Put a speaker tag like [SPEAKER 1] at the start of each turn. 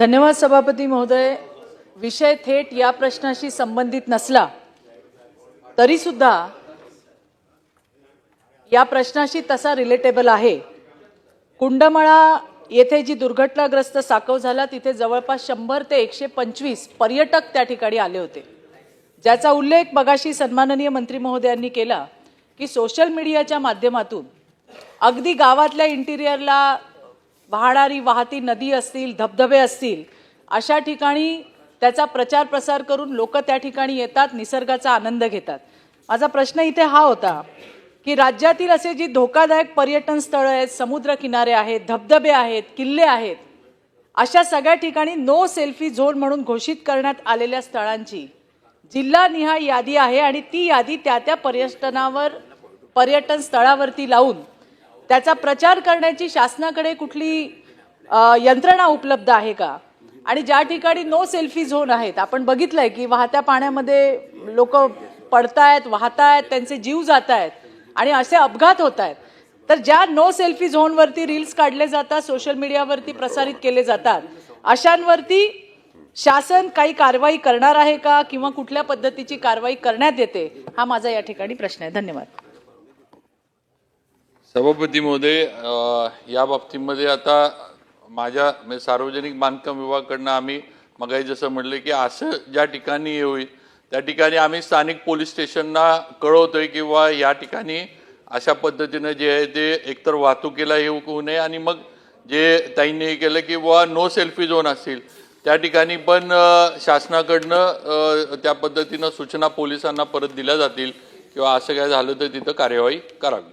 [SPEAKER 1] धन्यवाद सभापती महोदय. विषय थेट या प्रश्नाशी संबंधित नसला तरी सुद्धा या प्रश्नाशी तसा रिलेटेबल आहे. कुंडमळा येथे जी दुर्घटनाग्रस्त साकव झाला तिथे जवळपास शंभर ते एकशे पंचवीस पर्यटक त्या ठिकाणी आले होते. ज्याचा उल्लेख मगाशी सन्माननीय मंत्री महोदयांनी केला की सोशल मीडियाच्या माध्यमातून अगदी गावातल्या इंटिरियरला वाहणारी वाहती नदी असतील धबधबे असतील अशा ठिकाणी त्याचा प्रचार प्रसार करून लोक त्या ठिकाणी येतात निसर्गाचा आनंद घेतात. माझा प्रश्न इथे हा होता की राज्यातील असे जी धोकादायक पर्यटन स्थळं आहेत समुद्रकिनारे आहेत धबधबे आहेत किल्ले आहेत अशा सगळ्या ठिकाणी नो सेल्फी झोन म्हणून घोषित करण्यात आलेल्या स्थळांची जिल्हानिहाय यादी आहे आणि ती यादी त्या त्या पर्यटनावर पर्यटन स्थळावरती लावून त्याचा प्रचार करण्याची शासनाकडे कुठली यंत्रणा उपलब्ध आहे का? आणि ज्या ठिकाणी नो सेल्फी झोन आहेत आपण बघितलंय की वाहत्या पाण्यामध्ये लोक पडतायत वाहतायत त्यांचे जीव जात आहेत आणि असे अपघात होत आहेत तर ज्या नो सेल्फी झोनवरती रील्स काढले जातात सोशल मीडियावरती प्रसारित केले जातात अशांवरती शासन काही कारवाई करणार आहे का? किंवा कुठल्या पद्धतीची कारवाई करण्यात येते? हा माझा या ठिकाणी प्रश्न आहे. धन्यवाद.
[SPEAKER 2] सभापती महोदय या बाबतीमध्ये आता माझ्या म्हणजे सार्वजनिक बांधकाम विभागाकडनं आम्ही मगाही जसं म्हटलं की असं ज्या ठिकाणी येऊ त्या ठिकाणी आम्ही स्थानिक पोलीस स्टेशनना कळवतोय किंवा या ठिकाणी अशा पद्धतीनं जे आहे ते एकतर वाहतुकीला येऊ होऊ नये आणि मग जे ताईंनी हे केलं की बुवा नो सेल्फी झोन असतील त्या ठिकाणी पण शासनाकडनं त्या पद्धतीनं सूचना पोलिसांना परत दिल्या जातील किंवा असं काय झालं तर तिथं कार्यवाही करावी.